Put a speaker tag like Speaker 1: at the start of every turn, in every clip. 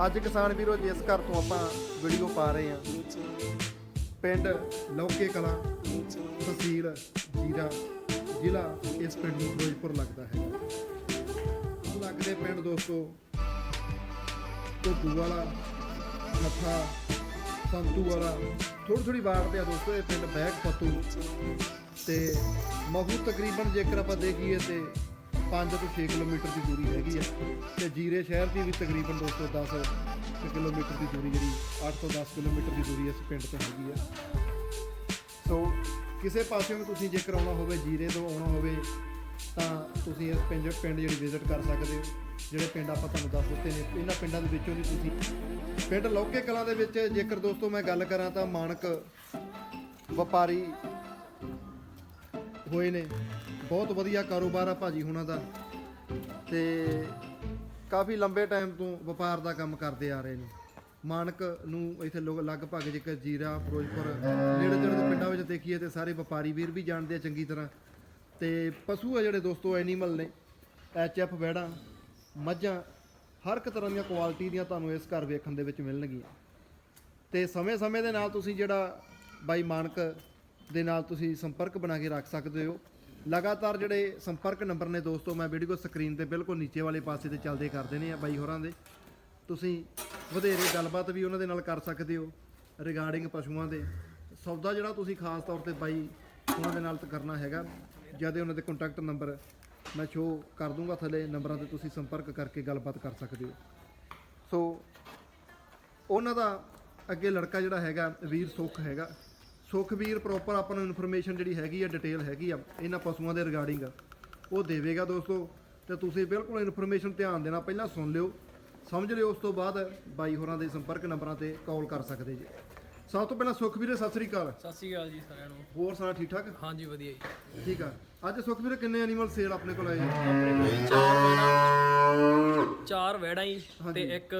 Speaker 1: ਅੱਜ ਕਿਸਾਨ ਵੀਰੋ ਜਿਸ ਘਰ ਤੋਂ ਆਪਾਂ ਵੀਡੀਓ ਪਾ ਰਹੇ ਹਾਂ। ਪਿੰਡ ਲੌਕੇ ਕਲਾਂ, ਤਹਿਸੀਲ ਜੀਰਾ, ਜ਼ਿਲ੍ਹਾ ਇਸ ਪਿੰਡ ਨੂੰ ਫਿਰੋਜ਼ਪੁਰ ਲੱਗਦਾ ਹੈ। ਲੱਗਦੇ ਪਿੰਡ ਦੋਸਤੋ ਧੋਬੂ ਵਾਲਾ ਨੱਥਾ ਸੰਤੂ ਵਾਲਾ ਥੋੜੀ ਥੋੜੀ ਵਾਰ ਤੇ ਆ ਦੋਸਤੋ, ਇਹ ਪਿੰਡ ਬੈਗ ਪੱਤੂ ਤੇ ਮਹੂ ਤਕਰੀਬਨ ਜੇਕਰ ਆਪਾਂ ਦੇਖੀਏ ਤੇ 5 ਤੋਂ 6 ਕਿਲੋਮੀਟਰ ਦੀ ਦੂਰੀ ਹੈਗੀ ਆ ਤੇ ਜੀਰੇ ਸ਼ਹਿਰ ਦੀ ਵੀ ਤਕਰੀਬਨ ਦੋਸਤੋ 10 ਕਿਲੋਮੀਟਰ ਦੀ ਦੂਰੀ ਜਿਹੜੀ 8 ਤੋਂ 10 ਕਿਲੋਮੀਟਰ ਦੀ ਦੂਰੀ ਇਸ ਪਿੰਡ ਤੋਂ ਹੈਗੀ ਆ। ਸੋ ਕਿਸੇ ਪਾਸੇ ਨੂੰ ਤੁਸੀਂ ਜੇਕਰ ਆਉਣਾ ਹੋਵੇ, ਜੀਰੇ ਤੋਂ ਆਉਣਾ ਹੋਵੇ, ਤਾਂ ਤੁਸੀਂ ਇਸ ਪਿੰਡ ਪਿੰਡ ਜਿਹੜੀ ਵਿਜ਼ਿਟ ਕਰ ਸਕਦੇ ਹੋ। ਜਿਹੜੇ ਪਿੰਡ ਆਪਾਂ ਤੁਹਾਨੂੰ ਦੱਸ ਦਿੱਤੇ ਨੇ, ਇਹਨਾਂ ਪਿੰਡਾਂ ਦੇ ਵਿੱਚੋਂ ਦੀ ਤੁਸੀਂ ਪਿੰਡ ਲੌਕੇ ਕਲਾਂ ਦੇ ਵਿੱਚ ਜੇਕਰ ਦੋਸਤੋ ਮੈਂ ਗੱਲ ਕਰਾਂ ਤਾਂ ਮਾਨਕ ਵਪਾਰੀ ਹੋਏ ਨੇ। ਬਹੁਤ ਵਧੀਆ ਕਾਰੋਬਾਰ ਆ ਭਾਜੀ ਹੁਣਾਂ ਦਾ। ਤੇ ਕਾਫੀ ਲੰਬੇ ਟਾਈਮ ਤੋਂ ਵਪਾਰ ਦਾ ਕੰਮ ਕਰਦੇ ਆ ਰਹੇ ਨੇ। ਮਾਨਕ ਨੂੰ ਇੱਥੇ ਲੋਕ ਲਗਭਗ ਜੇਕਰ ਜੀਰਾ, ਫਿਰੋਜ਼ਪੁਰ ਨੇੜੇ ਤੇੜੇ ਦੇ ਪਿੰਡਾਂ ਵਿੱਚ ਦੇਖੀਏ ਤੇ ਸਾਰੇ ਵਪਾਰੀ ਵੀਰ ਵੀ ਜਾਣਦੇ ਆ ਚੰਗੀ ਤਰ੍ਹਾਂ। ਤੇ ਪਸ਼ੂ ਆ ਜਿਹੜੇ ਦੋਸਤੋ ਐਨੀਮਲ ਨੇ ਐਚਐਫ ਵੈੜਾਂ, ਮੱਝਾਂ, ਹਰ ਇੱਕ ਤਰ੍ਹਾਂ ਦੀਆਂ ਕੁਆਲਿਟੀ ਦੀਆਂ ਤੁਹਾਨੂੰ ਇਸ ਘਰ ਵੇਖਣ ਦੇ ਵਿੱਚ ਮਿਲਣਗੀਆਂ। ਤੇ ਸਮੇਂ-ਸਮੇਂ ਦੇ ਨਾਲ ਤੁਸੀਂ ਜਿਹੜਾ ਬਾਈ ਮਾਨਕ ਦੇ ਨਾਲ ਤੁਸੀਂ ਸੰਪਰਕ ਬਣਾ ਕੇ ਰੱਖ ਸਕਦੇ ਹੋ। ਲਗਾਤਾਰ ਜਿਹੜੇ ਸੰਪਰਕ ਨੰਬਰ ਨੇ ਦੋਸਤੋ, ਮੈਂ ਵੀਡੀਓ ਸਕਰੀਨ ਤੇ ਬਿਲਕੁਲ ਨੀਚੇ ਵਾਲੇ ਪਾਸੇ ਤੇ ਚੱਲਦੇ ਕਰਦੇ ਨੇ ਆ ਬਾਈ ਹੋਰਾਂ ਦੇ। ਤੁਸੀਂ ਵਧੇਰੇ ਗੱਲਬਾਤ ਵੀ ਉਹਨਾਂ ਦੇ ਨਾਲ ਕਰ ਸਕਦੇ ਹੋ ਰਿਗਾਰਡਿੰਗ ਪਸ਼ੂਆਂ ਦੇ। ਸੌਦਾ ਜਿਹੜਾ ਤੁਸੀਂ ਖਾਸ ਤੌਰ ਤੇ ਬਾਈ ਉਹਨਾਂ ਦੇ ਨਾਲ ਕਰਨਾ ਹੈਗਾ ਜਦ ਉਹਨਾਂ ਦੇ ਕੰਟੈਕਟ ਨੰਬਰ ਮੈਂ ਸ਼ੋ ਕਰ ਦੂੰਗਾ ਥੱਲੇ ਨੰਬਰਾਂ ਤੇ ਤੁਸੀਂ ਸੰਪਰਕ ਕਰਕੇ ਗੱਲਬਾਤ ਕਰ ਸਕਦੇ ਹੋ। ਸੋ ਉਹਨਾਂ ਦਾ ਅੱਗੇ ਲੜਕਾ ਜਿਹੜਾ ਹੈਗਾ, ਵੀਰ ਸੁਖ ਹੈਗਾ। ਸੁਖਵੀਰ ਪ੍ਰੋਪਰ ਆਪਾਂ ਨੂੰ ਇਨਫੋਰਮੇਸ਼ਨ ਜਿਹੜੀ ਹੈਗੀ ਆ ਡਿਟੇਲ ਹੈਗੀ ਆ ਇਹਨਾਂ ਪਸ਼ੂਆਂ ਦੇ ਰਿਗਾਰਡਿੰਗ ਉਹ ਦੇਵੇਗਾ ਦੋਸਤੋ ਤੇ ਤੁਸੀਂ ਬਿਲਕੁਲ ਇਨਫੋਰਮੇਸ਼ਨ ਧਿਆਨ ਦੇਣਾ ਪਹਿਲਾਂ ਸੁਣ ਲਿਓ ਸਮਝ ਲਿਓ ਉਸ ਤੋਂ ਬਾਅਦ ਬਾਈ ਹੋਰਾਂ ਦੇ ਸੰਪਰਕ ਨੰਬਰਾਂ ਤੇ ਕਾਲ ਕਰ ਸਕਦੇ ਜੀ। ਸਭ ਤੋਂ ਪਹਿਲਾਂ ਸੁਖਵੀਰ ਸਤਿ ਸ੍ਰੀ ਅਕਾਲ।
Speaker 2: ਸਤਿ ਸ਼੍ਰੀ ਅਕਾਲ ਜੀ ਸਾਰਿਆਂ ਨੂੰ।
Speaker 1: ਹੋਰ ਸਾਰਾ ਠੀਕ ਠਾਕ?
Speaker 2: ਹਾਂਜੀ ਵਧੀਆ ਜੀ।
Speaker 1: ਠੀਕ ਆ। ਅੱਜ ਸੁਖਵੀਰ ਕਿੰਨੇ ਐਨੀਮਲ ਸੇਲ ਆਪਣੇ ਕੋਲ ਆਏ ਜੀ?
Speaker 2: ਆਪਣੇ ਕੋਲ ਚਾਰ ਵੈੜਾਂ ਚਾਰ ਵੈੜਾਂ ਜੀ ਤੇ ਇੱਕ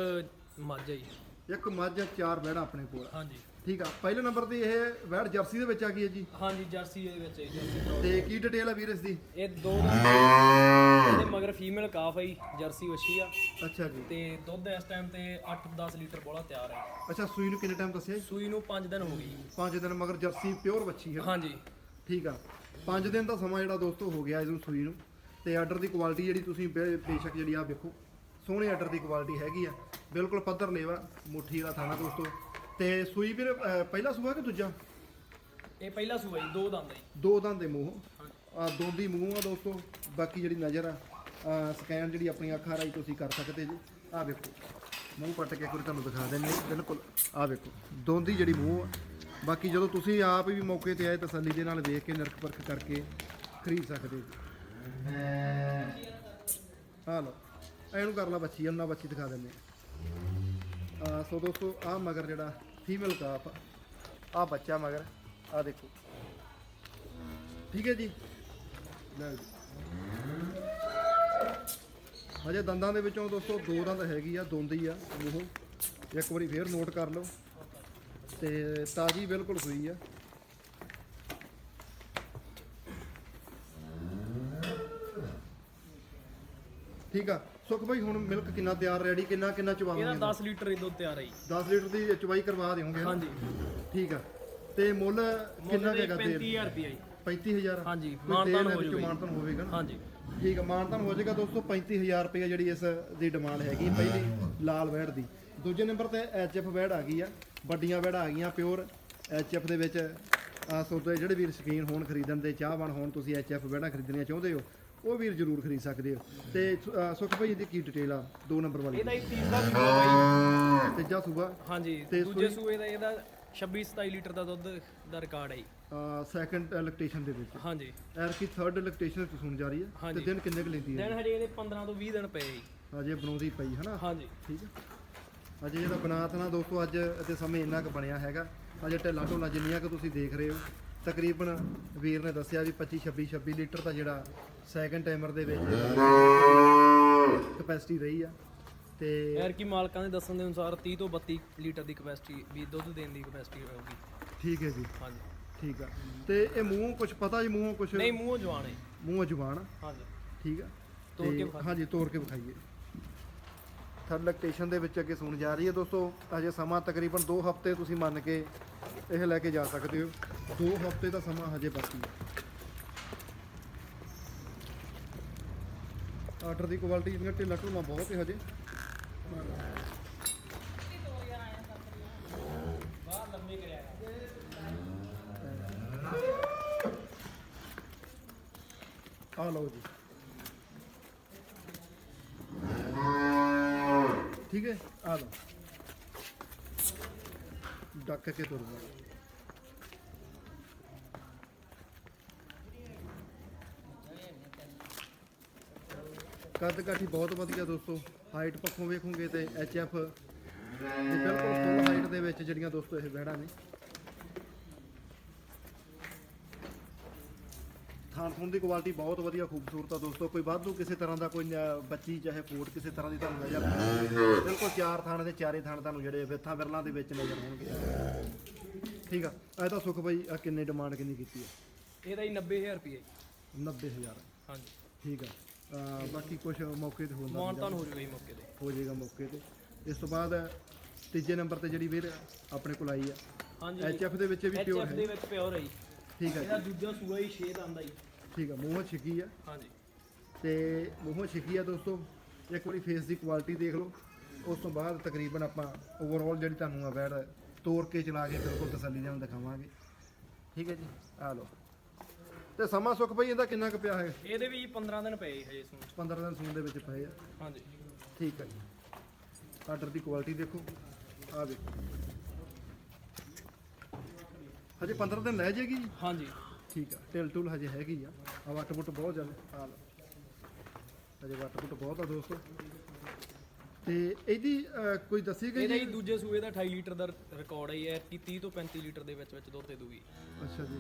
Speaker 2: ਮੱਝ ਜੀ।
Speaker 1: ਇੱਕ ਮੱਝ ਚਾਰ ਬੈੜਾ ਆਪਣੇ ਕੋਲ।
Speaker 2: ਹਾਂਜੀ।
Speaker 1: ਠੀਕ ਆ ਪਹਿਲੇ ਨੰਬਰ ਤੇ ਇਹ ਵੈੜ ਜਰਸੀ ਦੇ ਵਿੱਚ ਆ ਗਈ ਹੈ ਜੀ।
Speaker 2: ਹਾਂਜੀ ਜਰਸੀ ਦੇ ਵਿੱਚ ਹੈ ਜੀ, ਜਰਸੀ cross।
Speaker 1: ਤੇ ਕੀ ਡਿਟੇਲ ਆ ਵੀਰ ਇਸ ਦੀ?
Speaker 2: ਇਹ ਦੋ ਇਹਦੇ ਮਗਰ ਫੀਮੇਲ ਕਾਫ ਹੈ ਜੀ, ਜਰਸੀ ਵੱਛੀ ਆ।
Speaker 1: ਅੱਛਾ ਜੀ।
Speaker 2: ਤੇ ਦੁੱਧ ਇਸ ਟਾਈਮ ਤੇ 8-10 ਲੀਟਰ ਬੋਲਾ ਤਿਆਰ ਹੈ।
Speaker 1: ਅੱਛਾ ਸੂਈ ਨੂੰ ਕਿੰਨੇ ਟਾਈਮ ਦੱਸਿਆ ਜੀ?
Speaker 2: ਸੂਈ ਨੂੰ 5 ਦਿਨ ਹੋ ਗਏ ਜੀ।
Speaker 1: ਪੰਜ ਦਿਨ ਮਗਰ ਜਰਸੀ ਪਿਓਰ ਬੱਚੀ ਹੈ।
Speaker 2: ਹਾਂਜੀ।
Speaker 1: ਠੀਕ ਆ ਪੰਜ ਦਿਨ ਦਾ ਸਮਾਂ ਜਿਹੜਾ ਦੋਸਤੋ ਹੋ ਗਿਆ ਇਹਨੂੰ ਸੂਈ ਨੂੰ। ਤੇ ਆਰਡਰ ਦੀ ਕੁਆਲਿਟੀ ਜਿਹੜੀ ਤੁਸੀਂ ਬੇ- ਬੇਸ਼ੱਕ ਜਿਹੜੀ ਆ ਵੇਖੋ ਸੋਹਣੇ ਆਰਡਰ ਦੀ ਕੁਆਲਿਟੀ ਹੈਗੀ ਆ। ਬਿਲਕੁਲ ਪੱਧਰ ਲੇਵਾ ਮੁੱਠੀ ਵਾਲਾ ਥਾਣਾ ਦੋਸਤੋ। ਤੇ ਸੂਈ ਵੀਰ ਅਹ, ਪਹਿਲਾ ਸੂਆ ਕਿ ਦੂਜਾ?
Speaker 2: ਇਹ ਪਹਿਲਾ ਸੂਆ ਜੀ ਦੋ ਦੰਦ ਹੈ ਜੀ।
Speaker 1: ਦੋ ਦੰਦ ਦੇ ਮੂੰਹ। ਆ ਦੋਂਦੀ ਮੂੰਹ ਆ ਦੋਸਤੋ ਬਾਕੀ ਜਿਹੜੀ ਨਜ਼ਰ ਆ ਸਕੈਨ ਜਿਹੜੀ ਆਪਣੀ ਅੱਖਾਂ ਰਾਈ ਤੁਸੀਂ ਕਰ ਸਕਦੇ ਜੀ। ਆ ਵੇਖੋ ਮੂੰਹ ਪੱਟ ਕੇ ਵਾਰੀ ਤੁਹਾਨੂੰ ਦਿਖਾ ਦਿੰਦੇ ਹਾਂ। ਬਿਲਕੁਲ। ਆ ਵੇਖੋ ਦੋਂਦੀ ਜਿਹੜੀ ਮੂੰਹ ਆ ਬਾਕੀ ਜਦੋਂ ਤੁਸੀਂ ਆਪ ਵੀ ਮੌਕੇ ਤੇ ਆਏ ਤਸੱਲੀ ਦੇ ਨਾਲ ਵੇਖ ਕੇ ਨਿਰਖ ਪਰਖ ਕਰਕੇ ਖਰੀਦ ਸਕਦੇ ਜੀ। ਆ ਲਓ ਇਹਨੂੰ ਕਰ ਲਾ ਬੱਚੀ ਉਹਨਾਂ ਬੱਚੀ ਦਿਖਾ ਦਿੰਦੇ ਆ ਆ ਸੋ ਦੋਸਤੋ ਆ ਮਗਰ ਜਿਹੜਾ ਫੀਮੇਲ ਕਾਫ ਆ ਬੱਚਾ ਮਗਰ ਆ ਦੇਖੋ। ਠੀਕ ਹੈ ਜੀ? ਲਓ ਜੀ। ਹਜੇ ਦੰਦਾਂ ਦੇ ਵਿੱਚੋਂ ਦੋਸਤੋ ਦੋ ਦੰਦ ਹੈਗੀ ਆ, ਦੋਂਦੀ ਆ ਉਹ ਇੱਕ ਵਾਰੀ ਫੇਰ ਨੋਟ ਕਰ ਲਓ। ਤੇ ਤਾਜੀ ਬਿਲਕੁਲ ਸੂਈ ਆ। ਠੀਕ ਆ? ਸੁਖ ਭਾਈ ਹੁਣ ਮਿਲਕ ਕਿੰਨਾ ਤਿਆਰ ਰੈਡੀ ਕਿੰਨਾ ਕਿੰਨਾ ਚਵਾਵਾਂਗੇ
Speaker 2: ਇਹਦਾ 10 ਲੀਟਰ ਹੀ ਦੁੱਧ ਤਿਆਰ ਹੈ ਜੀ।
Speaker 1: 10 ਲੀਟਰ ਦੀ ਚਵਾਈ ਕਰਵਾ ਦਿਓਗੇ
Speaker 2: ਹਾਂਜੀ।
Speaker 1: ਠੀਕ ਆ। ਤੇ ਮੁੱਲ ਕਿੰਨਾ
Speaker 2: ਮੁੱਲ
Speaker 1: ਹੈਗਾ ਤੇਲ?
Speaker 2: 35000 ਰੁਪਏ ਜੀ।
Speaker 1: 35000
Speaker 2: ਹਾਂਜੀ, ਮਾਨਤਾਨ ਹੋ ਜਾਊਗਾ।
Speaker 1: ਮਾਨਤਾਨ ਹੋਵੇਗਾ ਨਾ?
Speaker 2: ਹਾਂਜੀ।
Speaker 1: ਠੀਕ ਆ ਮਾਨਤਾਨ ਹੋ ਜਾਏਗਾ ਦੋਸਤੋ 35000 ਰੁਪਏ ਜਿਹੜੀ ਇਸ ਦੀ ਡਿਮਾਂਡ ਹੈਗੀ ਪਹਿਲੀ ਲਾਲ ਵੈੜ ਦੀ। ਦੂਜੇ ਨੰਬਰ ਤੇ ਐਚਐਫ ਵੈੜ ਆ ਗਈ ਆ ਵੱਡੀਆਂ ਵੈੜਾਂ ਆ ਗਈਆਂ ਪਿਓਰ। ਐਚਐਫ ਦੇ ਵਿੱਚ ਆ ਸੌਦੇ ਜਿਹੜੇ ਵੀਰ ਸ਼ਕੀਨ ਹੋਣ ਖਰੀਦਣ ਦੇ ਚਾਹਵਾਨ ਹੋਣ ਤੁਸੀਂ ਐਚਐਫ ਵੈੜਾਂ ਖਰੀਦਣੀਆਂ ਚਾਹੁੰਦੇ ਹੋ ਉਹ ਵੀਰ ਜ਼ਰੂਰ ਖਰੀਦ ਸਕਦੇ ਹੋ ਤੇ ਅ, ਸੁਖ ਭਾਈ ਦੀ ਕੀ ਡਿਟੇਲ ਆ? ਦੋ ਨੰਬਰ ਵਾਲੀ।
Speaker 2: ਇਹਦਾ ਹੀ ਤੀਸਰਾ ਸੂਆ ਬਾਈ
Speaker 1: ਤੀਜਾ ਸੂਬਾ
Speaker 2: ਹਾਂਜੀ
Speaker 1: ਤੇ
Speaker 2: ਦੂਜੇ ਸੂਏ ਦਾ ਇਹਦਾ 26 27 ਲੀਟਰ ਦਾ ਦੁੱਧ ਦਾ ਰਿਕਾਰਡ ਹੈ ਜੀ।
Speaker 1: ਸੈਕੰਡ ਇਲੈਕਟ੍ਰੇਸ਼ਨ ਦੇ ਵਿੱਚ।
Speaker 2: ਹਾਂਜੀ।
Speaker 1: ਐਰ ਕੀ ਥਰਡ ਇਲੈਕਟ੍ਰੇਸ਼ਨ ਤੇ ਸੁਣ ਜਾ ਰਹੀ ਹੈ ਤੇ
Speaker 2: ਹਾਂਜੀ।
Speaker 1: ਦਿਨ ਕਿੰਨੇ ਕੁ ਲੈਂਦੀ ਹੈ
Speaker 2: ਦਿਨ ਹਜੇ ਇਹਦੇ 15 ਤੋਂ 20 ਦਿਨ ਪਏ ਜੀ।
Speaker 1: ਅਜੇ ਬਣਾਉਂਦੀ ਪਈ ਹਨਾ?
Speaker 2: ਹਾਂਜੀ।
Speaker 1: ਠੀਕ ਹੈ ਅਜੇ ਜਿਹੜਾ ਬਨਾਤ ਨਾ ਦੋਸਤੋ ਅੱਜ ਤੇ ਸਮੇਂ ਇੰਨਾ ਕੁ ਬਣਿਆ ਹੈਗਾ। ਅਜੇ ਢਿੱਲਾ ਢੋਲਾ ਜਿੰਨੀਆਂ ਕੁ ਤੁਸੀਂ ਦੇਖ ਰਹੇ ਹੋ ਤਕਰੀਬਨ ਵੀਰ ਨੇ ਦੱਸਿਆ ਵੀ 25 26 26 ਲੀਟਰ ਦਾ ਜਿਹੜਾ ਸੈਕੰਡ ਟਾਈਮਰ ਦੇ ਵਿੱਚ ਕਪੈਸਿਟੀ ਰਹੀ ਆ। ਤੇ
Speaker 2: ਯਾਰ ਕੀ ਮਾਲਕਾਂ ਦੇ ਦੱਸਣ ਦੇ ਅਨੁਸਾਰ 30 ਤੋਂ 32 ਲੀਟਰ ਦੀ ਕਪੈਸਿਟੀ ਵੀ ਦੁੱਧ ਦੇਣ ਦੀ ਕਪੈਸਿਟੀ ਹੋਊਗੀ
Speaker 1: ਠੀਕ ਹੈ ਜੀ।
Speaker 2: ਹਾਂਜੀ।
Speaker 1: ਠੀਕ ਆ। ਤੇ ਇਹ ਮੂੰਹ ਕੁਝ ਪਤਾ ਜੀ ਮੂੰਹੋਂ ਕੁਝ
Speaker 2: ਨਹੀਂ ਮੂੰਹੋਂ ਜਵਾਨ ਹੈ।
Speaker 1: ਮੂੰਹੋਂ ਜ਼ੁਬਾਨ ਆ,
Speaker 2: ਹਾਂਜੀ।
Speaker 1: ਠੀਕ ਆ।
Speaker 2: ਤੋੜ ਕੇ।
Speaker 1: ਹਾਂਜੀ ਤੋੜ ਕੇ ਵਿਖਾਈਏ। ਥਰਡ ਲੈਕਟੇਸ਼ਨ ਦੇ ਵਿੱਚ ਅੱਗੇ ਸੁਣ ਜਾ ਰਹੀ ਹੈ ਦੋਸਤੋ, ਅਜੇ ਸਮਾਂ ਤਕਰੀਬਨ 2 ਹਫ਼ਤੇ ਤੁਸੀਂ ਮੰਨ ਕੇ ਇਹ ਲੈ ਕੇ ਜਾ ਸਕਦੇ ਹੋ। 2 ਹਫ਼ਤੇ ਦਾ ਸਮਾਂ ਹਜੇ ਬਾਕੀ ਹੈ। ਆਰਡਰ ਦੀ ਕੁਆਲਿਟੀ ਜਿਹੜਾ ਢਿੱਲਾ ਢੁੱਲਾ ਬਹੁਤ ਹੈ ਹਜੇ।
Speaker 2: ਬਾਹਰ ਲੰਮੇ ਕਰਿਆ
Speaker 1: ਆ ਲਓ ਜੀ। ਠੀਕ ਹੈ? ਆ ਲਓ। ਡੱਕ ਕੇ ਤੁਰੂਗਾ ਕੱਦ ਕਾਠੀ ਬਹੁਤ ਵਧੀਆ ਦੋਸਤੋ। ਹਾਈਟ ਪੱਖੋਂ ਵੇਖੋਗੇ ਤੇ ਐਚ ਐਫ ਬਿਲਕੁਲ ਫੁੱਲ ਹਾਈਟ ਦੇ ਵਿੱਚ ਜਿਹੜੀਆਂ ਦੋਸਤੋ ਇਹ ਬਹਿੜਾ ਨੇ। ਥਾਣ ਥੂਣ ਦੀ ਕੁਆਲਿਟੀ ਬਹੁਤ ਵਧੀਆ ਖੂਬਸੂਰਤ ਆ ਦੋਸਤੋ। ਕੋਈ ਵਾਧੂ ਕਿਸੇ ਤਰ੍ਹਾਂ ਦਾ ਕੋਈ ਬੱਚੀ ਚਾਹੇ ਫੋਟ ਕਿਸੇ ਤਰ੍ਹਾਂ ਦੀ ਤੁਹਾਨੂੰ ਨਜ਼ਰ। ਬਿਲਕੁਲ ਚਾਰ ਥਾਣ ਦੇ ਚਾਰੇ ਥਾਣ ਤੁਹਾਨੂੰ ਜਿਹੜੇ ਵਿਥਾਂ ਵਿਰਲਾਂ ਦੇ ਵਿੱਚ ਨਜ਼ਰ ਆਉਣਗੇ। ਠੀਕ ਆ ਇਹ ਤਾਂ ਸੁਖ ਬਾਈ ਆਹ ਕਿੰਨੇ ਡਿਮਾਂਡ ਕਿੰਨੀ ਕੀਤੀ ਹੈ
Speaker 2: ਇਹਦਾ ਹੀ 90000 ਰੁਪਏ
Speaker 1: 90000
Speaker 2: ਹਾਂਜੀ।
Speaker 1: ਠੀਕ ਆ ਅਹ, ਬਾਕੀ ਕੁਝ ਮੌਕੇ ਤੇ ਹੁੰਦਾ
Speaker 2: ਮਾਨਤਾਨ ਹੋ ਜੂਗਾ ਜੀ ਮੌਕੇ ਤੇ।
Speaker 1: ਹੋ ਜਾਏਗਾ ਮੌਕੇ ਤੇ। ਇਸ ਤੋਂ ਬਾਅਦ ਤੀਜੇ ਨੰਬਰ ਤੇ ਜਿਹੜੀ ਵੀਰ ਆਪਣੇ ਕੋਲ ਆਈ ਆ।
Speaker 2: ਹਾਂਜੀ।
Speaker 1: ਐਚ ਐਫ ਦੇ ਵਿੱਚ ਵੀ ਪਿਓਰ
Speaker 2: ਐਚਐਫ
Speaker 1: ਹੈ।
Speaker 2: ਦੇ ਵਿੱਚ ਪਿਓਰ ਹੈ ਜੀ।
Speaker 1: ਠੀਕ ਆ
Speaker 2: ਇਹਦਾ ਦੂਜਾ ਸੂਆ ਹੀ 6 ਦਾ ਆਂਦਾ ਜੀ।
Speaker 1: ਠੀਕ ਆ ਮੂੰਹੋਂ ਛਿੱਕੀ ਆ।
Speaker 2: ਹਾਂਜੀ।
Speaker 1: ਤੇ ਮੂੰਹੋਂ ਛਿੱਕੀ ਆ ਦੋਸਤੋ ਇੱਕ ਵਾਰੀ ਫੇਸ ਦੀ ਕੁਆਲਿਟੀ ਦੇਖ ਲਓ। ਉਸ ਤੋਂ ਬਾਅਦ ਤਕਰੀਬਨ ਆਪਾਂ ਓਵਰਆਲ ਜਿਹੜੀ ਤੁਹਾਨੂੰ ਆ ਬੈਡ ਤੋੜ ਕੇ ਚਲਾ ਕੇ ਬਿਲਕੁਲ ਤਸੱਲੀ ਨਾਲ ਦਿਖਾਵਾਂਗੇ। ਠੀਕ ਹੈ ਜੀ ਆ ਲਓ। ਤੇ ਸਮਾਂ ਸੁੱਖ ਬਈ ਇਹਦਾ ਕਿੰਨਾ ਕੁ ਪਿਆ ਹੈ?
Speaker 2: ਇਹਦੇ ਵੀ 15 ਦਿਨ ਪਏ ਹਜੇ ਸੂਣ। 'ਚ।
Speaker 1: 15 ਦਿਨ ਸੂਣ ਦੇ ਵਿੱਚ ਪਏ ਆ।
Speaker 2: ਹਾਂਜੀ।
Speaker 1: ਠੀਕ ਹੈ ਜੀ। ਆਰਡਰ ਦੀ ਕੁਆਲਿਟੀ ਦੇਖੋ। ਆ ਦੇਖੋ ਹਜੇ 15 ਦਿਨ ਲੈ ਜਾਏਗੀ ਜੀ?
Speaker 2: ਹਾਂਜੀ।
Speaker 1: ਠੀਕ ਆ ਟਿਲ ਟੁਲ ਹਜੇ ਹੈਗੀ ਆ। ਆ ਵੱਟ ਵੁੱਟ ਬਹੁਤ ਜ਼ਿਆਦਾ ਆ। ਲਓ ਹਜੇ ਵੱਟ ਵੁੱਟ ਬਹੁਤ ਆ ਦੋਸਤੋ। ਤੇ ਇਹਦੀ ਅਹ, ਕੋਈ ਦੱਸੀ ਗਈ
Speaker 2: ਇਹਦਾ
Speaker 1: ਜੀ
Speaker 2: ਦੂਜੇ ਸੂਏ ਦਾ 28 ਲੀਟਰ ਦਾ ਰਿਕਾਰਡ ਹੈ ਇਹ ਕਿ 30 ਤੋਂ 35 ਲੀਟਰ ਦੇ ਵਿੱਚ ਵਿੱਚ ਦੁੱਧ ਦੇ ਦੂਗੀ।
Speaker 1: ਅੱਛਾ ਜੀ।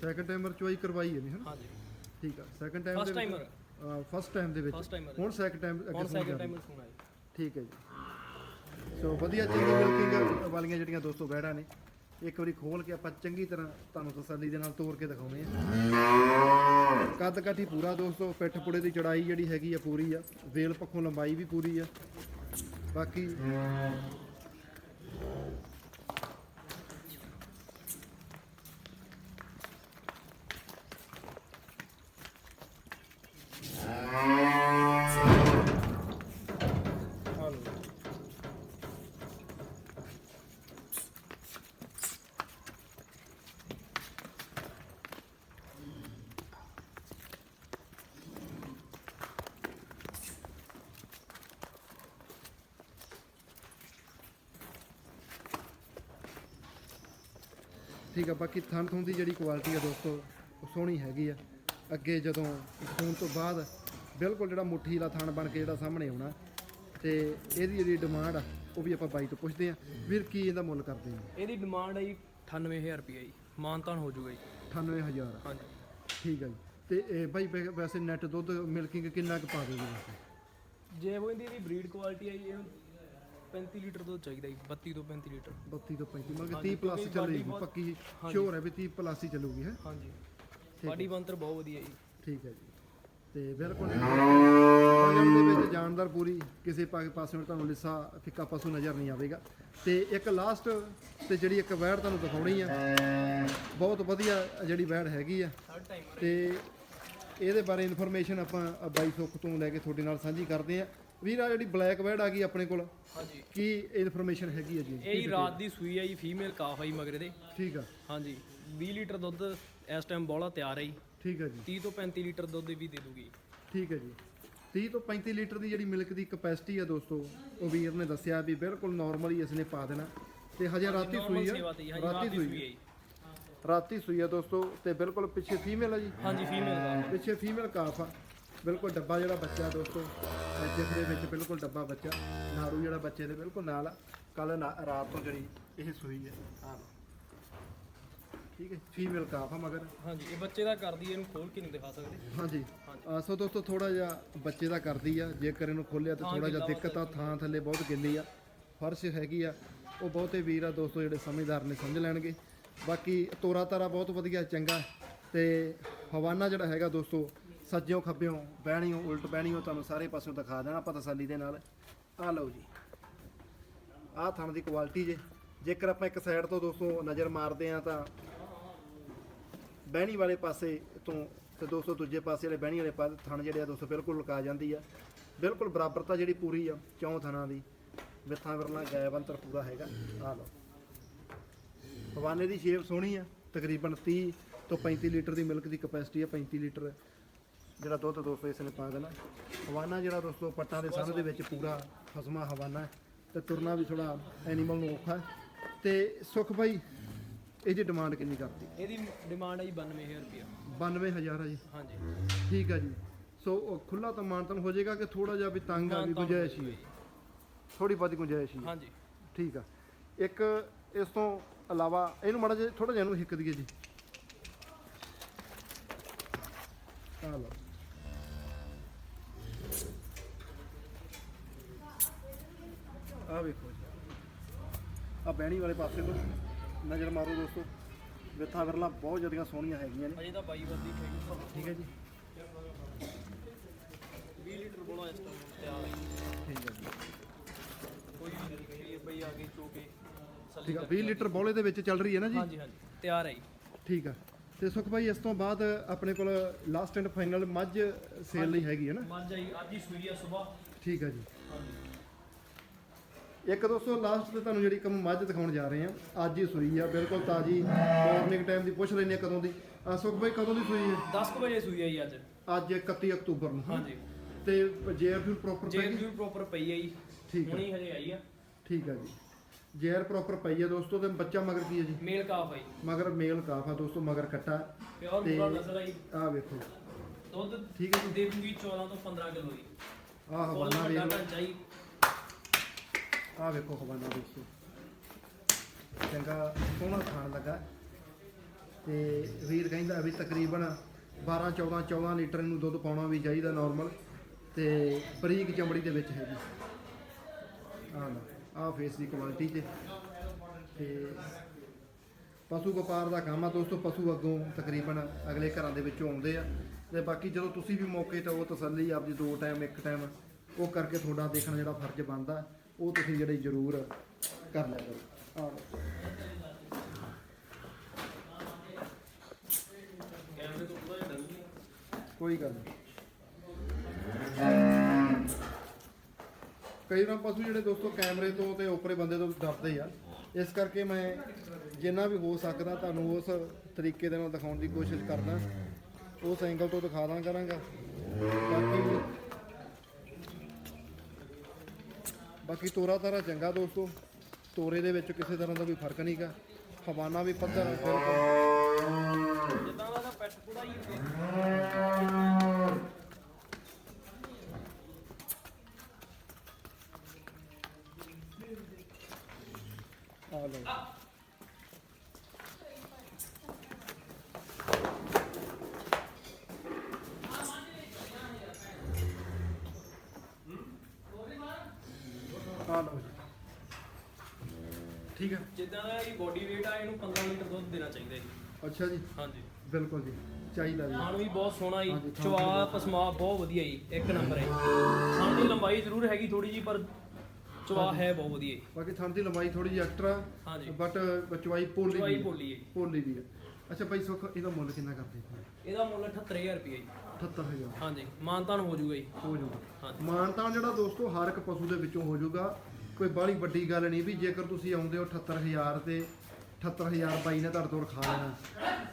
Speaker 1: ਸੈਕੰਡ ਟਾਈਮਰ ਚੋਈ ਕਰਵਾਈ ਹੈ ਨਹੀਂ ਹਨਾ?
Speaker 2: ਹਾਂਜੀ।
Speaker 1: ਠੀਕ ਆ second time
Speaker 2: First timer।
Speaker 1: First time ਦੇ ਵਿੱਚ।
Speaker 2: First timer।
Speaker 1: ਹੁਣ ਸੈਕੰਡ ਟਾਈਮ
Speaker 2: ਹੁਣ
Speaker 1: ਅੱਗੇ
Speaker 2: ਸੈਕਿੰਡ ਟਾਈਮ ਸੂਣਾ ਹੈ।
Speaker 1: ਠੀਕ ਹੈ ਜੀ। ਸੋ ਵਧੀਆ ਚੰਗੀ ਮਿਲਕਿੰਗ ਵਾਲੀਆਂ ਜਿਹੜੀਆਂ ਦੋਸਤੋ ਬੈੜਾਂ ਨੇ। ਇੱਕ ਵਾਰੀ ਖੋਲ ਕੇ ਆਪਾਂ ਚੰਗੀ ਤਰ੍ਹਾਂ ਤੁਹਾਨੂੰ ਤਸੱਲੀ ਦੇ ਨਾਲ ਤੋੜ ਕੇ ਦਿਖਾਉਂਦੇ ਆ ਕੱਦ ਕਾਠੀ ਪੂਰਾ ਦੋਸਤੋ, ਪਿੱਠ ਪੁੜੇ ਦੀ ਚੜਾਈ ਜਿਹੜੀ ਹੈਗੀ ਆ ਪੂਰੀ ਆ। ਵੇਲ ਪੱਖੋਂ ਲੰਬਾਈ ਵੀ ਪੂਰੀ ਆ। ਬਾਕੀ ਠੀਕ ਆ ਬਾਕੀ ਥਣ ਥੁਣ ਦੀ ਜਿਹੜੀ ਕੁਆਲਿਟੀ ਆ ਦੋਸਤੋ ਉਹ ਸੋਹਣੀ ਹੈਗੀ ਆ। ਅੱਗੇ ਜਦੋਂ ਸੂਣ ਤੋਂ ਬਾਅਦ ਬਿਲਕੁਲ ਜਿਹੜਾ ਮੁੱਠੀ ਵਾਲਾ ਥਣ ਬਣ ਕੇ ਜਿਹੜਾ ਸਾਹਮਣੇ ਆਉਣਾ ਤੇ ਇਹਦੀ ਜਿਹੜੀ ਡਿਮਾਂਡ ਆ ਉਹ ਵੀ ਆਪਾਂ ਬਾਈ ਤੋਂ ਪੁੱਛਦੇ ਆ। ਵੀਰ ਕੀ ਇਹਦਾ ਮੁੱਲ ਕਰਦੇ ਆ
Speaker 2: ਇਹਦੀ ਡਿਮਾਂਡ ਜੀ 98000 ਰੁਪਏ ਜੀ। ਮਾਨਤਾਨ ਹੋ ਜੂਗਾ ਜੀ।
Speaker 1: 98000
Speaker 2: ਹਾਂਜੀ।
Speaker 1: ਠੀਕ ਆ ਜੀ। ਤੇ ਇਹ ਬਾਈ ਵੈ- ਵੈਸੇ ਨੈਟ ਦੁੱਧ ਮਿਲਕਿੰਗ ਕਿੰਨਾ ਕੁ ਪਾ ਦੋਗੇ ਵੈਸੇ?
Speaker 2: ਜੇ ਉਹ ਇਹਦੀ ਬਰੀਡ ਕੁਆਲਿਟੀ ਜੀ ਇਹ 35 ਲੀਟਰ ਦੁੱਧ ਚਾਹੀਦਾ ਜੀ 32 ਤੋਂ 35 ਲੀਟਰ।
Speaker 1: 32 ਤੋਂ 35 ਮਤਲਬ ਕਿ
Speaker 2: ਹਾਂਜੀ,
Speaker 1: 30 ਪਲੱਸ ਚੱਲੇਗੀ ਪੱਕੀ। ਸ਼ੋਰ ਹੈ ਵੀ 30 ਪਲੱਸ ਹੀ ਚੱਲੂਗੀ ਹੈ?
Speaker 2: ਹਾਂਜੀ। ਬਾਡੀ ਬੰਤਰ ਬਹੁਤ ਵਧੀਆ ਜੀ।
Speaker 1: ਠੀਕ ਹੈ ਜੀ। ਤੇ ਬਿਲਕੁਲ ਵਜਨ ਦੇ ਵਿੱਚ ਜਾਨਦਾਰ ਪੂਰੀ ਕਿਸੇ ਪਾਸੇ ਤੁਹਾਨੂੰ ਲਿੱਸਾ ਫਿੱਕਾ ਪਸ਼ੂ ਨਜ਼ਰ ਨਹੀਂ ਆਵੇਗਾ। ਤੇ ਇੱਕ ਲਾਸਟ ਤੇ ਜਿਹੜੀ ਇੱਕ ਵੈੜ ਤੁਹਾਨੂੰ ਦਿਖਾਉਣੀ ਆ ਬਹੁਤ ਵਧੀਆ ਜਿਹੜੀ ਵੈੜ ਹੈਗੀ ਆ। ਤੇ ਇਹਦੇ ਬਾਰੇ ਇਨਫੋਰਮੇਸ਼ਨ ਆਪਾਂ ਬਾਈ ਸੁੱਖ ਤੋਂ ਲੈ ਕੇ ਤੁਹਾਡੇ ਨਾਲ ਸਾਂਝੀ ਕਰਦੇ ਆ। ਵੀਰ ਆ ਜਿਹੜੀ ਬਲੈਕ ਵੈੜ ਆ ਗਈ ਆਪਣੇ ਕੋਲ
Speaker 2: ਹਾਂਜੀ।
Speaker 1: ਕੀ ਇਨਫੋਰਮੇਸ਼ਨ ਹੈਗੀ ਹੈ ਜੀ?
Speaker 2: ਇਹ ਜੀ ਰਾਤ ਦੀ ਸੂਈ ਹੈ ਜੀ ਫੀਮੇਲ ਕਾਫ ਹੈ ਜੀ ਮਗਰੇ ਦੇ।
Speaker 1: ਠੀਕ ਆ।
Speaker 2: ਹਾਂਜੀ 20 ਲੀਟਰ ਦੁੱਧ ਇਸ ਟਾਈਮ ਬੋਲਾ ਤਿਆਰ ਹੈ ਜੀ।
Speaker 1: ਠੀਕ ਹੈ ਜੀ।
Speaker 2: 30 ਤੋਂ 35 ਲੀਟਰ ਦੁੱਧ ਵੀ ਦੇ ਦੂਗੀ।
Speaker 1: ਠੀਕ ਹੈ ਜੀ। 30 ਤੋਂ 35 ਲੀਟਰ ਦੀ ਜਿਹੜੀ ਮਿਲਕ ਦੀ ਕਪੈਸਿਟੀ ਆ ਦੋਸਤੋ ਉਹ ਵੀਰ ਨੇ ਦੱਸਿਆ ਵੀ ਬਿਲਕੁਲ ਨਾਰਮਲ ਹੀ ਇਸਨੇ ਪਾ ਦੇਣਾ। ਤੇ ਹਜੇ ਰਾਤੀ ਸੂਈ ਆ।
Speaker 2: ਰਾਤ
Speaker 1: ਸੂਈ ਆ। ਰਾਤੀ ਸੂਈ ਆ ਦੋਸਤੋ ਤੇ ਬਿਲਕੁਲ ਪਿੱਛੇ ਫੀਮੇਲ ਆ ਜੀ।
Speaker 2: ਹਾਂਜੀ ਫੀਮੇਲ ਦਾ
Speaker 1: ਪਿੱਛੇ ਫੀਮੇਲ ਕਾਫ ਆ। ਬਿਲਕੁਲ ਡੱਬਾ ਜਿਹੜਾ ਬੱਚਾ ਦੋਸਤੋ ਜਿਸ ਦੇ ਵਿੱਚ ਬਿਲਕੁਲ ਡੱਬਾ ਬੱਚਾ ਨਾੜੂ ਜਿਹੜਾ ਬੱਚੇ ਦੇ ਬਿਲਕੁਲ ਨਾਲ ਆ। ਕੱਲ ਰਾਤ ਤੋਂ ਜਿਹੜੀ ਇਹ ਸੂਈ ਹੈ ਲਓ। ਠੀਕ ਹੈ ਫੀਮੇਲ ਕਾਫ ਆ ਮਗਰ।
Speaker 2: ਹਾਂਜੀ ਇਹ ਬੱਚੇ ਦਾ ਕਰਦੀ ਹੈ, ਇਹਨੂੰ ਖੋਲ ਕੇ ਨਹੀਂ ਦਿਖਾ ਸਕਦੇ।
Speaker 1: ਹਾਂਜੀ। ਸੋ ਦੋਸਤੋ ਥੋੜਾ ਜਿਹਾ ਬੱਚੇ ਦਾ ਕਰਦੀ ਆ। ਜੇਕਰ ਇਹਨੂੰ ਖੋਲਿਆ ਤਾਂ ਥੋੜਾ ਜਿਹਾ ਦਿੱਕਤ ਆ ਥਾਂ ਥੱਲੇ ਬਹੁਤ ਗਿੱਲੀ ਆ। ਫਰਸ਼ ਹੈਗੀ ਆ। ਉਹ ਬਹੁਤੇ ਵੀਰ ਆ ਦੋਸਤੋ ਜਿਹੜੇ ਸਮਝਦਾਰ ਨੇ ਸਮਝ ਲੈਣਗੇ। ਬਾਕੀ ਤੋਰਾ ਤਾਰਾ ਬਹੁਤ ਵਧੀਆ ਚੰਗਾ। ਤੇ ਹਵਾਨਾ ਜਿਹੜਾ ਹੈਗਾ ਦੋਸਤੋ ਸੱਜਿਓਂ ਖੱਬਿਓਂ ਬਹਿਣੀਓ, ਉਲਟ ਬਹਿਣੀਓ, ਤੁਹਾਨੂੰ ਸਾਰੇ ਪਾਸਿਓਂ ਦਿਖਾ ਦੇਣਾ ਆਪਾਂ ਤਸੱਲੀ ਦੇ ਨਾਲ। ਆ ਲਓ ਜੀ। ਆਹ ਥਣ ਦੀ ਕੁਆਲਿਟੀ ਜੇ। ਜੇਕਰ ਆਪਾਂ ਇੱਕ ਸਾਈਡ ਤੋਂ ਦੋਸਤੋ ਨਜ਼ਰ ਮਾਰਦੇ ਆ ਤਾਂ ਬਹਿਣੀ ਵਾਲੇ ਪਾਸੇ ਤੋਂ ਤੇ ਦੋਸਤੋ ਦੂਜੇ ਪਾਸੇ ਵਾਲੇ ਬਹਿਣੀ ਵਾਲੇ ਪਾਸੇ ਥਣ ਜਿਹੜੇ ਆ ਦੋਸਤੋ ਬਿਲਕੁਲ ਲੁਕਾ ਜਾਂਦੀ ਆ। ਬਿਲਕੁਲ ਬਰਾਬਰਤਾ ਜਿਹੜੀ ਪੂਰੀ ਆ, ਚੌਂ ਥਣਾਂ ਦੀ। ਵਿੱਥਾਂ ਵਰਨਾ ਗਾਇਬ ਅੰਤਰ ਪੂਰਾ ਹੈਗਾ। ਆ ਲਓ। ਹਵਾਨੇ ਦੀ ਸ਼ੇਪ ਸੋਹਣੀ ਆ। ਤਕਰੀਬਨ 30 ਤੋਂ 35 ਲੀਟਰ ਦੀ ਮਿਲਕ ਦੀ ਕਪੈਸਿਟੀ ਆ 35 ਲੀਟਰ। ਜਿਹੜਾ ਦੁੱਧ ਦੋਸਤੋ ਇਸ ਨੇ ਪਾ ਦੇਣਾ। ਹਵਾਨਾ ਜਿਹੜਾ ਦੋਸਤੋ ਪੱਟਾਂ ਦੇ ਸੰਨ ਦੇ ਵਿੱਚ ਪੂਰਾ ਹਸਮਾ ਹਵਾਨਾ ਹੈ ਤੇ ਤੁਰਨਾ ਵੀ ਥੋੜਾ ਐਨੀਮਲ ਨੂੰ ਔਖਾ ਹੈ। ਤੇ ਸੁਖ ਭਾਈ ਇਹਦੀ ਡਿਮਾਂਡ ਕਿੰਨੀ ਕਰਤੀ?
Speaker 2: ਇਹਦੀ ਡਿਮਾਂਡ ਹੈ ਜੀ 92000 ਰੁਪਇਆ।
Speaker 1: 92000 ਆ ਜੀ?
Speaker 2: ਹਾਂਜੀ।
Speaker 1: ਠੀਕ ਆ ਜੀ। ਸੋ ਖੁੱਲਾ ਤਾਂ ਮਾਨਤਨ ਹੋ ਜਾਏਗਾ ਕਿ ਥੋੜਾ ਜਿਹਾ ਵੀ ਤੰਗ ਆ ਵੀ ਗੁੰਜਾਇਸ਼ ਹੀ ਹੈ। ਥੋੜੀ ਬਹੁਤੀ ਗੁੰਜਾਇਸ਼ ਹੀ ਹੈ।
Speaker 2: ਹਾਂਜੀ।
Speaker 1: ਠੀਕ ਆ। ਇੱਕ ਇਸ ਤੋਂ ਇਲਾਵਾ ਇਹਨੂੰ ਮਾੜਾ ਜਿਹਾ ਥੋੜਾ ਜਿਹਾ ਇਹਨੂੰ ਹਿੱਕ ਦਈਏ ਜੀ। ਆ ਲਓ। ਆ ਵੇਖੋ ਜੀ। ਆ ਬਹਿਣੀ ਵਾਲੇ ਪਾਸੇ ਤੋਂ ਨਜ਼ਰ ਮਾਰੋ ਦੋਸਤੋ। ਵਿੱਥਾਂ ਵਰਲਾ ਬਹੁਤ ਜ਼ਿਆਦੀਆਂ ਸੋਹਣੀਆਂ ਹੈਗੀਆਂ ਨੇ।
Speaker 2: ਅਜੇ ਤਾਂ 22 ਵੱਧੀ ਖੇਡੀ
Speaker 1: ਠੀਕ ਹੈ ਜੀ।
Speaker 2: 20 ਲੀਟਰ ਬੋਲਾ ਇਸ ਟਾਈਮ ਤਿਆਰ ਹੈ।
Speaker 1: ਠੀਕ ਹੈ ਜੀ।
Speaker 2: ਕੋਈ ਨਹੀਂ ਬਈ ਆ ਕੇ ਚੋ ਕੇ ਸੱਲੀ
Speaker 1: ਠੀਕ
Speaker 2: ਕਰਕੇ
Speaker 1: 20 ਲੀਟਰ ਬੌਲੇ ਦੇ ਵਿੱਚ ਚੱਲ ਰਹੀ ਹੈ ਨਾ ਜੀ?
Speaker 2: ਹਾਂਜੀ ਹਾਂਜੀ। ਤਿਆਰ ਹੈ ਜੀ।
Speaker 1: ਠੀਕ ਆ। ਤੇ ਸੁਖ ਭਾਈ ਇਸ ਤੋਂ ਬਾਅਦ ਆਪਣੇ ਕੋਲ ਲਾਸਟ ਐਂਡ ਫਾਈਨਲ ਮੱਝ ਸੇਲ ਲਈ ਹੈਗੀ ਹੈ ਨਾ?
Speaker 2: ਮੱਝ ਆਈ ਅੱਜ ਹੀ ਸੂਈ ਆ ਸਵੇਰ।
Speaker 1: ਠੀਕ ਆ ਜੀ।
Speaker 2: ਹਾਂਜੀ।
Speaker 1: ਇੱਕ ਦੋਸਤੋ ਲਾਸਟ ਤੇ ਤੁਹਾਨੂੰ ਜਿਹੜੀ ਕੰਮ ਮੱਝ ਦਿਖਾਉਣ ਜਾ ਰਹੇ ਆ ਅੱਜ ਹੀ ਸੂਈ ਆ ਬਿਲਕੁਲ ਤਾਜੀ ਮਾਰਨਿੰਗ ਟਾਈਮ ਦੀ ਪੁੱਛ ਲੈਨੇ ਕਦੋਂ ਦੀ। ਆ ਸੁਖ ਭਾਈ ਕਦੋਂ ਦੀ ਸੂਈ ਹੈ?
Speaker 2: 10 ਕੁ ਵਜੇ ਸੂਈ ਆ ਜੀ ਅੱਜ।
Speaker 1: ਅੱਜ 31 ਅਕਤੂਬਰ ਨੂੰ?
Speaker 2: ਹਾਂਜੀ।
Speaker 1: ਤੇ ਜੇਆਰਫਿਲ ਪ੍ਰੋਪਰ
Speaker 2: ਜੇ
Speaker 1: ਪਈ
Speaker 2: ਵੀ ਪ੍ਰੋਪਰ ਪਈ ਆ ਜੀ।
Speaker 1: ਠੀਕ ਆ।
Speaker 2: ਹੁਣੀ ਹਜੇ ਆਈ ਆ।
Speaker 1: ਠੀਕ ਆ ਜੀ। ਜੇਆਰ ਪ੍ਰੋਪਰ ਪਈ ਆ ਦੋਸਤੋ ਤੇ ਬੱਚਾ ਮਗਰ ਕੀ ਹੈ ਜੀ?
Speaker 2: ਮੇਲ ਕਾਫ ਆਈ
Speaker 1: ਮਗਰ ਮੇਲ ਕਾਫ ਆ ਦੋਸਤੋ ਮਗਰ ਕੱਟਾ
Speaker 2: ਪਿਓਰ ਪੂਰਾ ਆਈ
Speaker 1: ਆ ਵੇਖੋ।
Speaker 2: ਦੁੱਧ
Speaker 1: ਠੀਕ ਹੈ ਜੀ।
Speaker 2: ਦੇ ਦੂੰਗੀ 14 ਤੋਂ 15 ਕਿਲੋ ਦੀ
Speaker 1: ਆ
Speaker 2: ਬਹੁਤ
Speaker 1: ਹਵਾਨਾ ਵੇਖ ਲਓ। ਆਹ ਵੇਖੋ ਹਵਾਨਾ ਦੋਸਤੋ ਚੰਗਾ ਸੋਹਣਾ ਖਾਣ ਲੱਗਾ। ਤੇ ਵੀਰ ਕਹਿੰਦਾ ਵੀ ਤਕਰੀਬਨ 12 14 14 ਲੀਟਰ ਨੂੰ ਦੁੱਧ ਪਾਉਣਾ ਵੀ ਚਾਹੀਦਾ ਨਾਰਮਲ ਤੇ ਬਰੀਕ ਚਮੜੀ ਦੇ ਵਿੱਚ ਹੈਗੀ। ਆਹ ਲਓ ਆ ਫੇਸ ਦੀ ਕੁਆਲਿਟੀ ਤੇ। ਤੇ ਪਸ਼ੂ ਵਪਾਰ ਦਾ ਕੰਮ ਆ ਦੋਸਤੋ, ਪਸ਼ੂ ਅੱਗੋਂ ਤਕਰੀਬਨ ਅਗਲੇ ਘਰਾਂ ਦੇ ਵਿੱਚੋਂ ਆਉਂਦੇ ਆ। ਤੇ ਬਾਕੀ ਜਦੋਂ ਤੁਸੀਂ ਵੀ ਮੌਕੇ ਤੇ ਉਹ ਤਸੱਲੀ, ਆਪਦੀ ਦੋ ਟਾਈਮ ਇੱਕ ਟਾਈਮ ਉਹ ਕਰਕੇ ਤੁਹਾਡਾ ਦੇਖਣਾ ਜਿਹੜਾ ਫਰਜ਼ ਬਣਦਾ। ਉਹ ਤੁਸੀਂ ਜਿਹੜੇ ਜ਼ਰੂਰ ਕਰ ਲਿਆ ਕਰੋ। ਕੋਈ ਗੱਲ ਨਹੀਂ। ਕਈ ਵਾਰ ਪਸ਼ੂ ਜਿਹੜੇ ਦੋਸਤੋ ਕੈਮਰੇ ਤੋਂ ਤੇ ਉੱਪਰੇ ਬੰਦੇ ਤੋਂ ਡਰਦੇ ਆ। ਇਸ ਕਰਕੇ ਮੈਂ ਜਿੰਨਾ ਵੀ ਹੋ ਸਕਦਾ ਤੁਹਾਨੂੰ ਉਸ ਤਰੀਕੇ ਦੇ ਨਾਲ ਦਿਖਾਉਣ ਦੀ ਕੋਸ਼ਿਸ਼ ਕਰਦਾ। ਉਸ ਐਂਗਲ ਤੋਂ ਦਿਖਾ ਦਾਂ ਕਰਾਂਗਾ। ਬਾਕੀ ਬਾਕੀ ਤੋਰਾ ਤਾਰਾ ਚੰਗਾ ਦੋਸਤੋ। ਤੋਰੇ ਦੇ ਵਿੱਚ ਕਿਸੇ ਤਰ੍ਹਾਂ ਦਾ ਕੋਈ ਫ਼ਰਕ ਨਹੀਂਗਾ ਹਵਾਨਾ ਵੀ ਪੱਧਰ ਬਿਲਕੁਲ ਆ ਲਓ ਜੀ ਠੀਕ ਹੈ।
Speaker 2: ਜਿੱਦਾਂ ਦਾ ਇਹ ਬੋਡੀ weight ਆ ਇਹਨੂੰ 15 ਲੀਟਰ ਦੁੱਧ ਦੇਣਾ ਚਾਹੀਦਾ ਜੀ।
Speaker 1: ਅੱਛਾ ਜੀ।
Speaker 2: ਹਾਂਜੀ।
Speaker 1: ਬਿਲਕੁਲ ਜੀ। ਚਾਹੀਦਾ ਜੀ।
Speaker 2: ਖਾਣ ਵੀ ਬਹੁਤ ਸੋਹਣਾ ਜੀ।
Speaker 1: ਹਾਂਜੀ, ਖਾਣ
Speaker 2: ਚਵਾ ਪਸਮਾ ਬਹੁਤ ਵਧੀਆ ਜੀ। ਇੱਕ ਨੰਬਰ ਹੈ। ਖਾਣ ਦੀ ਲੰਬਾਈ ਜ਼ਰੂਰ ਹੈਗੀ ਥੋੜੀ ਜੀ ਪਰ ਚਵਾ ਹੈ ਬਹੁਤ ਵਧੀਆ ਜੀ।
Speaker 1: ਬਾਕੀ ਥਣ ਦੀ ਲੰਬਾਈ ਥੋੜੀ ਜਿਹੀ ਐਕਸਟਰਾ
Speaker 2: ਹਾਂਜੀ।
Speaker 1: ਬਟ ਚਵਾਈ ਪੋਲੀ
Speaker 2: ਚਵਾਈ
Speaker 1: ਵੀ ਹੈ।
Speaker 2: ਬੋਲੀ ਹੈ ਜੀ।
Speaker 1: ਪੋਲੀ ਵੀ ਹੈ। ਅੱਛਾ ਭਾਈ ਸੁੱਖ ਇਹਦਾ ਮੁੱਲ ਕਿੰਨਾ ਕਰਦੇ
Speaker 2: ਇਹਦਾ ਮੁੱਲ 78000 ਰੁਪਏ ਜੀ।
Speaker 1: 78000
Speaker 2: ਹਾਂਜੀ ਮਾਨਤਾਨ ਹੋ ਜਾਊਗਾ ਜੀ।
Speaker 1: ਹੋ ਜਾਊਗਾ
Speaker 2: ਹਾਂਜੀ।
Speaker 1: ਮਾਨਤਾਨ ਜਿਹੜਾ ਦੋਸਤੋ ਹਰ ਇੱਕ ਪਸ਼ੂ ਦੇ ਵਿੱਚੋਂ ਹੋ ਜਾਊਗਾ ਕੋਈ ਬਾਹਲੀ ਵੱਡੀ ਗੱਲ ਨਹੀਂ ਵੀ ਜੇਕਰ ਤੁਸੀਂ ਆਉਂਦੇ ਹੋ 78000 ਤੇ 78000 ਬਾਈ ਨੇ ਤੁਹਾਡੇ ਤੋਂ ਰਖਾ ਲੈਣਾ।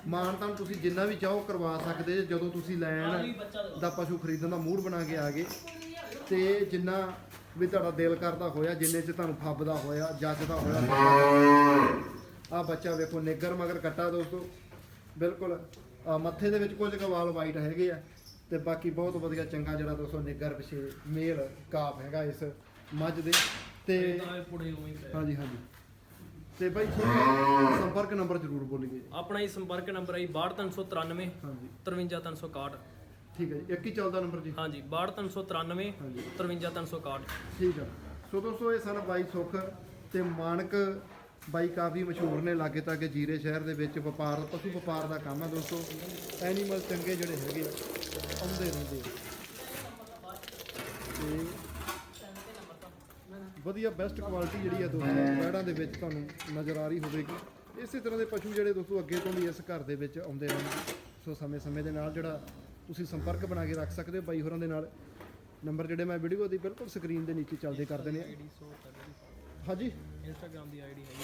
Speaker 1: ਮਾਨਤਾਨ ਤੁਸੀਂ ਜਿੰਨਾ ਵੀ ਚਾਹੋ ਕਰਵਾ ਸਕਦੇ ਜੇ। ਜਦੋਂ ਤੁਸੀਂ ਲੈਣ
Speaker 2: ਦਾ
Speaker 1: ਪਸ਼ੂ ਖਰੀਦਣ ਦਾ ਮੂਡ ਬਣਾ ਕੇ ਆ ਗਏ ਤੇ ਜਿੰਨਾ ਵੀ ਤੁਹਾਡਾ ਦਿਲ ਕਰਦਾ ਹੋਇਆ ਜਿੰਨੇ ਚ ਤੁਹਾਨੂੰ ਫੱਬਦਾ ਹੋਇਆ ਜੱਜਦਾ ਹੋਇਆ ਆ ਬੱਚਾ ਵੇਖੋ ਨਿੱਗਰ ਮਗਰ ਕੱਟਾ ਦੋਸਤੋ। ਬਿਲਕੁਲ। ਆਹ ਮੱਥੇ ਦੇ ਵਿੱਚ ਕੁਝ ਕੁ ਵਾਲ ਵਾਈਟ ਹੈਗੇ ਆ ਤੇ ਬਾਕੀ ਬਹੁਤ ਵਧੀਆ ਚੰਗਾ ਜਿਹੜਾ ਦੋਸਤੋ ਨਿੱਗਰ ਪਿਛੇ ਮੇਲ ਕਾਫ ਹੈਗਾ ਇਸ ਮੱਝ ਦੇ ਤੇ
Speaker 2: ਹੀ।
Speaker 1: ਹਾਂਜੀ ਹਾਂਜੀ। ਤੇ ਬਾਈ ਤੁਹਾਡਾ ਸੰਪਰਕ ਨੰਬਰ ਜ਼ਰੂਰ ਬੋਲੀਏ।
Speaker 2: ਆਪਣਾ ਹੀ ਸੰਪਰਕ ਨੰਬਰ ਹੈ 62393
Speaker 1: ਹਾਂਜੀ।
Speaker 2: 53361
Speaker 1: ਠੀਕ ਹੈ ਜੀ ਇੱਕ ਹੀ ਚੱਲਦਾ ਨੰਬਰ ਜੀ?
Speaker 2: ਹਾਂਜੀ 62393
Speaker 1: ਹਾਂਜੀ।
Speaker 2: 53361
Speaker 1: ਠੀਕ ਆ। ਸੋ ਦੋਸਤੋ ਇਹ ਸਨ ਬਾਈ ਸੁਖ ਤੇ ਮਾਨਕ ਬਾਈ ਕਾਫੀ ਮਸ਼ਹੂਰ ਨੇ ਲਾਗੇ ਤਾਗੇ ਜੀਰੇ ਸ਼ਹਿਰ ਦੇ ਵਿੱਚ ਵਪਾਰ, ਪਸ਼ੂ ਵਪਾਰ ਦਾ ਕੰਮ ਹੈ ਦੋਸਤੋ। ਐਨੀਮਲ ਚੰਗੇ ਜਿਹੜੇ ਹੈਗੇ ਆਉਂਦੇ ਰਹਿੰਦੇ ਆ। ਤੇ ਵਧੀਆ ਬੈਸਟ ਕੁਆਲਿਟੀ ਜਿਹੜੀ ਆ ਦੋਸਤੋ ਬੈੜਾਂ ਦੇ ਵਿੱਚ ਤੁਹਾਨੂੰ ਨਜ਼ਰ ਆ ਰਹੀ ਹੋਵੇਗੀ। ਇਸੇ ਤਰ੍ਹਾਂ ਦੇ ਪਸ਼ੂ ਜਿਹੜੇ ਦੋਸਤੋ ਅੱਗੇ ਤੋਂ ਵੀ ਇਸ ਘਰ ਦੇ ਵਿੱਚ ਆਉਂਦੇ ਰਹਿਣ ਸੋ ਸਮੇਂ ਸਮੇਂ ਦੇ ਨਾਲ ਜਿਹੜਾ ਤੁਸੀਂ ਸੰਪਰਕ ਬਣਾ ਕੇ ਰੱਖ ਸਕਦੇ ਹੋ ਬਾਈ ਹੋਰਾਂ ਦੇ ਨਾਲ। ਨੰਬਰ ਜਿਹੜੇ ਮੈਂ ਵੀਡੀਓ ਦੀ ਬਿਲਕੁਲ ਸਕਰੀਨ ਦੇ ਨੀਚੇ ਚੱਲਦੇ ਕਰਦੇ ਨੇ। ਹਾਂਜੀ।
Speaker 2: ਇੰਸਟਾਗ੍ਰam ਦੀ ਆਈਡੀ ਹੈਗੀ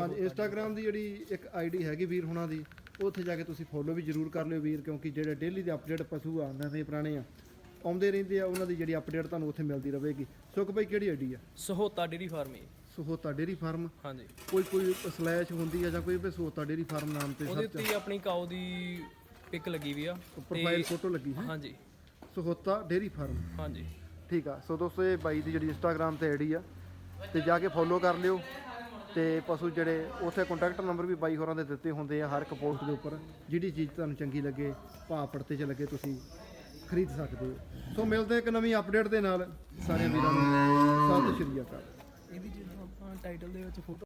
Speaker 1: ਹਾਂਜੀ ਇੰਸਟਾਗ੍ਰam ਦੀ ਜਿਹੜੀ ਇੱਕ ਆਈਡੀ ਹੈਗੀ ਵੀਰ ਹੁਣਾਂ ਦੀ ਉੱਥੇ ਜਾ ਕੇ ਤੁਸੀਂ ਫੋਲੋ ਵੀ ਜ਼ਰੂਰ ਕਰ ਲਿਓ ਵੀਰ ਕਿਉਂਕਿ ਜਿਹੜੇ ਡੇਲੀ ਦੇ ਅਪਡੇਟ ਪਸ਼ੂ ਆ ਨਵੇਂ ਪੁਰਾਣੇ ਆ ਆਉਂਦੇ ਰਹਿੰਦੇ ਆ ਉਹਨਾਂ ਦੀ ਜਿਹੜੀ ਅਪਡੇਟ ਤੁਹਾਨੂੰ ਉੱਥੇ ਮਿਲਦੀ ਰਹੇਗੀ। ਸੁਖ ਬਾਈ ਕਿਹੜੀ ਆਈਡੀ ਆ?
Speaker 2: ਸਹੋਤਾ ਡੇਰੀ ਫਾਰਮ ਹੈ।
Speaker 1: Sahota dairy farm?
Speaker 2: ਹਾਂਜੀ।
Speaker 1: ਕੋਈ ਕੋਈ ਸਲੈਸ਼ ਹੁੰਦੀ ਆ ਜਾਂ ਕੋਈ ਵੀ ਸਹੋਤਾ ਡੇਰੀ ਫਾਰਮ ਨਾਮ ਤੇ
Speaker 2: ਉਹਦੇ ਉੱਤੇ ਆਪਣੀ ਕਾਓ ਦੀ ਪਿਕ ਲੱਗੀ ਵੀ ਆ
Speaker 1: ਪ੍ਰੋਫਾਈਲ ਫੋਟੋ ਲੱਗੀ ਹੈ?
Speaker 2: ਹਾਂਜੀ।
Speaker 1: Sahota dairy farm?
Speaker 2: ਹਾਂਜੀ।
Speaker 1: ਠੀਕ ਆ ਸੋ ਦੋਸਤੋ ਇਹ ਬਾਈ ਦੀ ਜਿਹੜੀ ਇੰਸਟਾਗ੍ਰam ਤੇ ਆਈਡੀ ਆ ਤੇ ਜਾ ਕੇ ਫੋਲੋ ਕਰ ਲਿਓ। ਤੇ ਪਸ਼ੂ ਜਿਹੜੇ, ਉੱਥੇ ਕੰਟੈਕਟ ਨੰਬਰ ਵੀ ਬਾਈ ਹੋਰਾਂ ਦੇ ਦਿੱਤੇ ਹੁੰਦੇ ਆ, ਹਰ ਇੱਕ ਪੋਸਟ ਦੇ ਉੱਪਰ। ਜਿਹੜੀ ਚੀਜ਼ ਤੁਹਾਨੂੰ ਚੰਗੀ ਲੱਗੇ, ਭਾਅ ਪੜਤੇ 'ਚ ਲੱਗੇ, ਤੁਸੀਂ ਖਰੀਦ ਸਕਦੇ ਹੋ। ਸੋ ਮਿਲਦੇ ਇੱਕ ਨਵੀਂ ਅਪਡੇਟ ਦੇ ਨਾਲ। ਸਾਰੇ ਵੀਰਾਂ ਨੂੰ ਸਤਿ ਸ਼੍ਰੀ ਅਕਾਲ।
Speaker 2: ਇਹਦੀ ਜਿਹੜਾ ਆਪਾਂ ਟਾਈਟਲ ਦੇ ਵਿੱਚ